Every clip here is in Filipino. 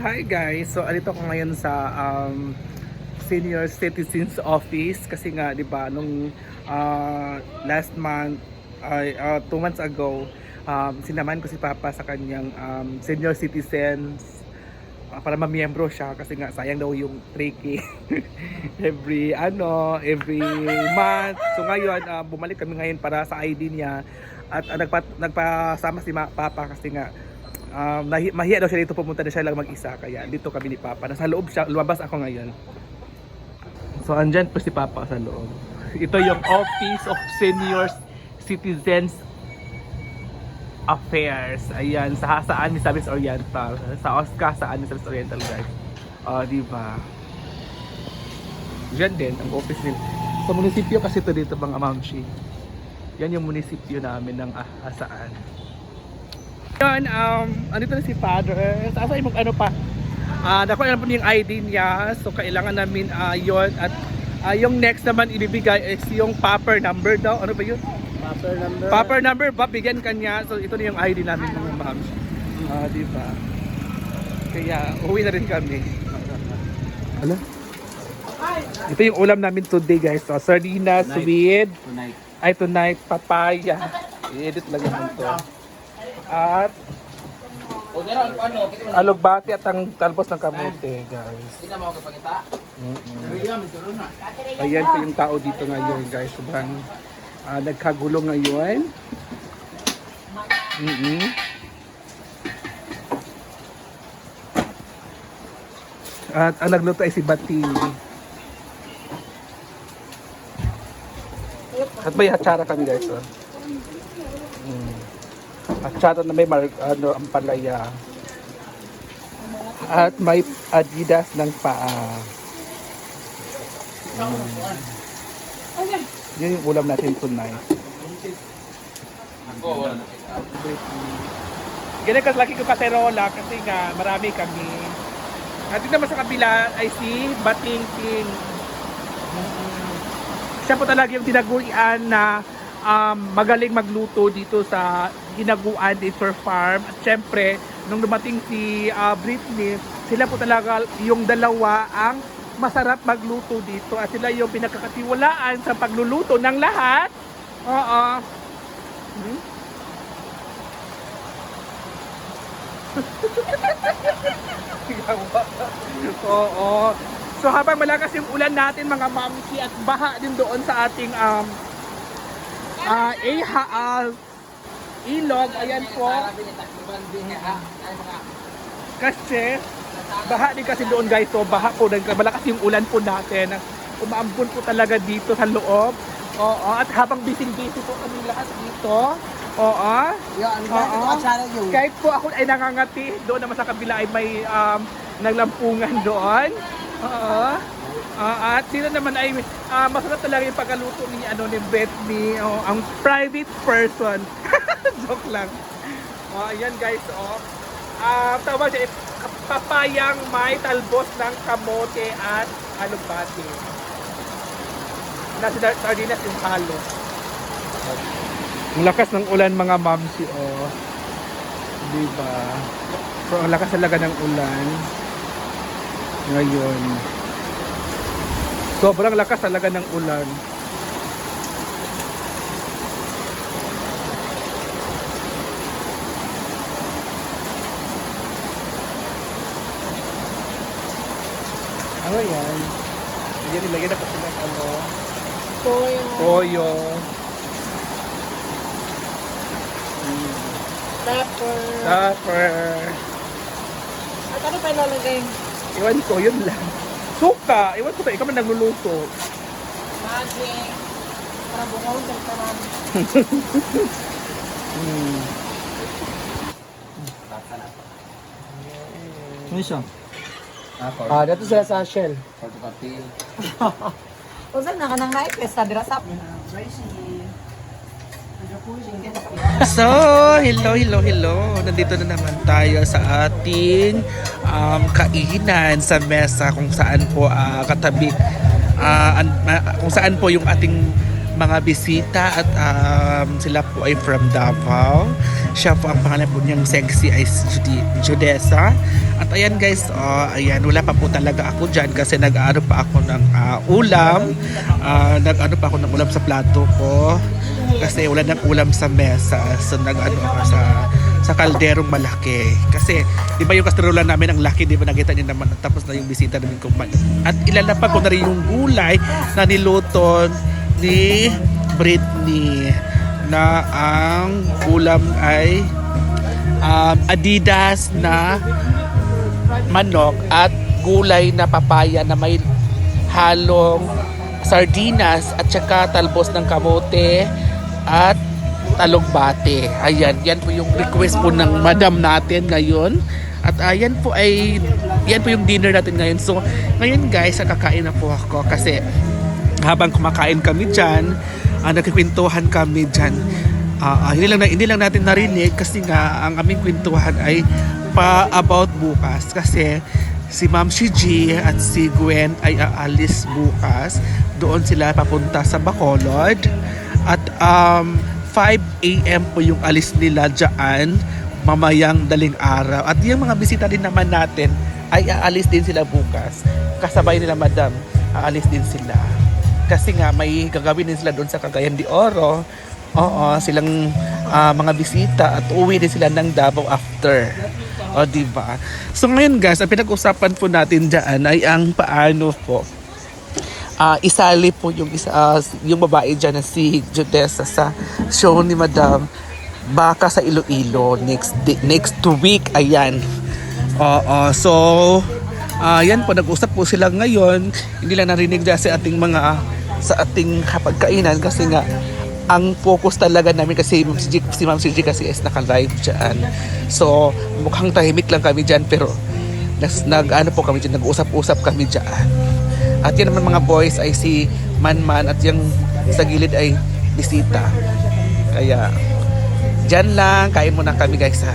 Hi guys! So, alito ko ngayon sa um, Senior Citizens Office. Kasi nga, di ba, nung uh, last month, ay uh, two months ago, um, sinaman ko si Papa sa kanyang um, senior citizens uh, para mamiyembro siya. Kasi nga sayang daw yung 3K every ano, every month. So ngayon, uh, bumalik kami ngayon para sa ID niya. At uh, nagpa, nagpasama si Papa. Kasi nga um, nahi, mahiya daw siya dito pumunta na siya lang mag-isa kaya dito kami ni Papa. Nasa loob siya, lumabas ako ngayon. So andyan po si Papa sa loob. Ito yung Office of Senior Citizens Affairs. Ayan, sa saan ni Service Oriental. Sa Oscar saan ni Service Oriental guys. Oh, di ba? Diyan din ang office nila. Sa munisipyo kasi ito dito mga mamshi. Yan yung munisipyo namin ng ah, Asaan. Yan, um, andito na si Father. Sa asa mo ano pa? Ah, nakuha na po niya yung ID niya. So kailangan namin ah yon at ah, yung next naman ibibigay is yung paper number daw. Ano ba yun? Master number. Paper number ba bigyan kanya. So ito na yung ID namin mga ma'am. Ah, di ba? Kaya uwi na rin kami. Ano? Ito yung ulam namin today guys. So, sardinas Tonight. with Tonight. ay tonight papaya. I-edit lang naman to. At ano, alugbati at ang talbos ng kamote guys. Mituro na. Ayan po yung tao dito ngayon guys. Sobrang ah, nagkagulo ngayon. mm At ang nagluto ay si Bati. At may hatsara kami guys. Oh. Mm. Hatsara na may mar ano, ang palaya. At may adidas ng paa. Yun yung ulam natin tonight. Ganyan kas laki ko kaserola kasi nga marami kami. At naman sa kabila ay si Bating King. Siya po talaga yung tinaguan na um, magaling magluto dito sa Hinaguan Nature Farm. At syempre, nung dumating si ah, Britney, sila po talaga yung dalawa ang masarap magluto dito. At sila yung pinagkakatiwalaan sa pagluluto ng lahat. Oo. Hmm? Oo. So habang malakas yung ulan natin mga mamsi at baha din doon sa ating um ah iha ah, ilog ayan po kasi baha din kasi doon guys so baha po din malakas yung ulan po natin umaambon po talaga dito sa loob oo at habang busy busy po kami lahat dito oo Yan, Oo. kahit po ako ay nangangati, doon naman sa kabila ay may um, naglampungan doon. Oo. Ah, at dito naman ay ah, masarap talaga yung pagkaluto ni ano ni Bethany, oh, ang private person. Joke lang. Oh, ayan guys, oh. Ah, tawag siya papayang may talbos ng kamote at alugbati. Nasa sardinas yung halo. Ang lakas ng ulan mga mamsi, oh. Diba? So, ang lakas talaga ng ulan. Ngayon. Sobrang lakas talaga ng ulan. Ano yan? Yan, nilagyan na kasi ng ano. Toyo. Toyo. Pepper. Pepper. At ano pa ilalagay? Iwan ko, yun lang. Suka! Iwan ko ba, ikaw man nagluluto. Magic. Para ka naman. Hmm. Ano siya? Ah, dito sila sa Shell. Usan na ka nang naik, sa dirasap. So, hello, hello, hello. Nandito na naman tayo sa ating um, kainan sa mesa kung saan po ah, katabi ah, an- ma- kung saan po yung ating mga bisita at um, sila po ay from Davao. Siya po ang pangalan po niyang sexy ay Judesa. At ayan guys, oh, ayan, wala pa po talaga ako dyan kasi nag-ano pa ako ng ah, ulam. Ah, nag-ano pa ako ng ulam sa plato ko kasi wala nang ulam sa mesa. So nag-ano ako sa sa kalderong malaki. Kasi, di ba yung kasterola namin ang laki, di ba nakita niyo naman, tapos na yung bisita namin kumain. At ilalapag ko na rin yung gulay na niluto ni Britney na ang ulam ay um, Adidas na manok at gulay na papaya na may halong sardinas at saka talbos ng kamote at talugbate. Ayan, yan po yung request po ng madam natin ngayon. At ayan po ay yan po yung dinner natin ngayon. So, ngayon guys, kakain na po ako kasi habang kumakain kami dyan, uh, nagkikwentuhan kami dyan. Ah, ah, hindi lang hindi lang natin narinig kasi nga ang aming kwentuhan ay pa about bukas kasi si Ma'am Shiji at si Gwen ay aalis bukas. Doon sila papunta sa Bacolod at um, 5 a.m. po yung alis nila dyan mamayang daling araw. At yung mga bisita din naman natin ay aalis din sila bukas. Kasabay nila madam, aalis din sila. Kasi nga may gagawin din sila doon sa Cagayan de Oro. Oo, silang ah, mga bisita at uwi din sila ng Davao after. O, di ba? So ngayon guys, ang pinag-usapan po natin dyan ay ang paano po ah isali po yung isa ah, yung babae diyan na si Jodessa sa show ni Madam Baka sa Iloilo next di- next week ayan. Oo, so ayan po nag-usap po sila ngayon. Hindi lang narinig dyan sa ating mga sa ating kapagkainan kasi nga ang focus talaga namin kasi si, G- si Ma'am CG kasi is naka-live dyan. So, mukhang tahimik lang kami dyan pero nas, nag, ano po kami dyan, nag-usap-usap kami dyan. At yan naman mga boys ay si Manman at yung sa gilid ay bisita. Kaya, dyan lang. Kain muna kami guys ha.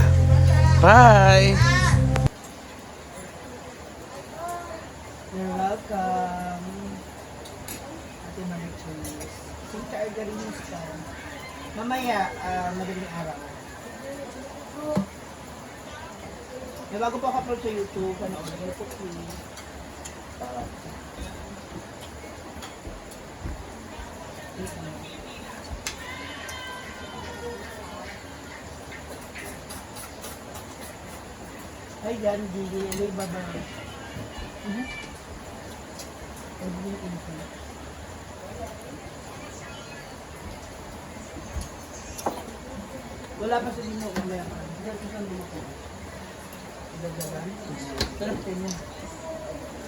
Bye! Mamaya, ah, madaling araw. May bago pa ako upload sa YouTube. Ano, ano po please. Ay, yan, Gigi. May baba. Mhm. Every info. Wala pa sa dino mamaya pa. Hindi ko saan lumako. Dagdagan. Sarap din yan.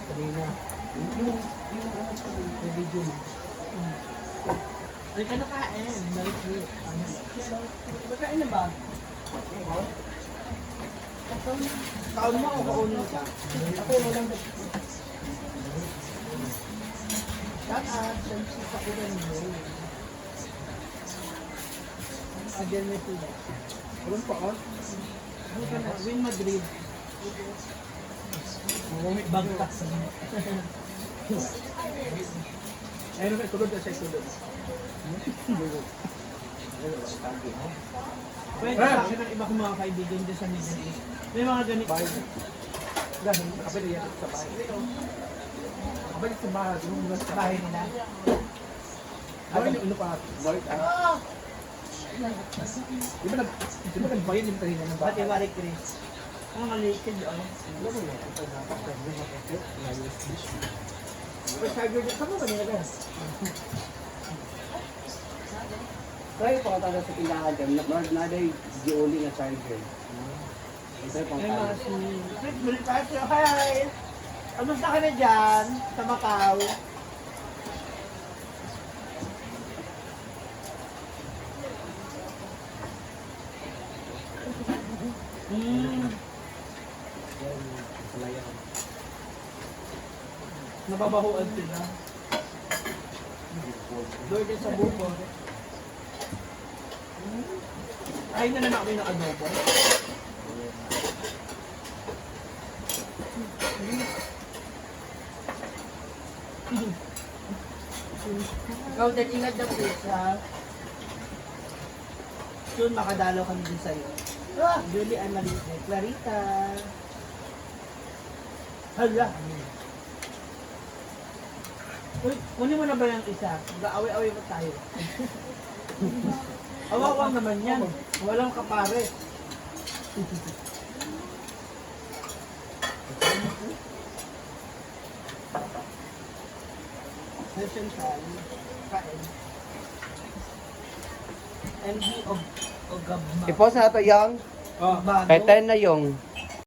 Kanina. Yung, yung, ano sa video mo. Ay, ka nakain. Balik mo. Ano? Magkain na ba? Kaon mo o kaon mo ka? Ako walang thank you sa ulan mo. Adel may tula. Walang pa on? Ano ka na? Win Madrid. Mawamit bagtak sa mga. Ayun may tulod na siya tulod. Pwede sa akin ang iba kong mga kaibigan dyan sa Middle East. May mga ganito. Dahil nakapili yan sa bahay. Nakapili sa bahay. Yung Sa bahay nila. Ano pa? Boy, ah. Di ba nag di ba nagbayad yung kanina ng bata? Wari Chris. Ang malikid oh. Pero charger din. Saan mo ba nilagay? Kaya pa kataga sa tindahan dyan, Lord na day, di uli nga charger. Ito yung Bonifacio, hi! Kamusta ka na dyan? Sa Macau? Hmm. Nababahuan sila. Doon din sa buko. Ay na naman kami ng adobo. Ikaw din, ingat na please, ha? Soon, makadalaw kami din sa'yo. Julie Ann Marie, Clarita. Hala. Uy, kunin mo na ba yung isa? Mag-away-away mo tayo. Awawa naman yan. Walang kapare. Session time. Kain. Of Ogabma. I-post na ito yung Oh, bago. kay 10 na yung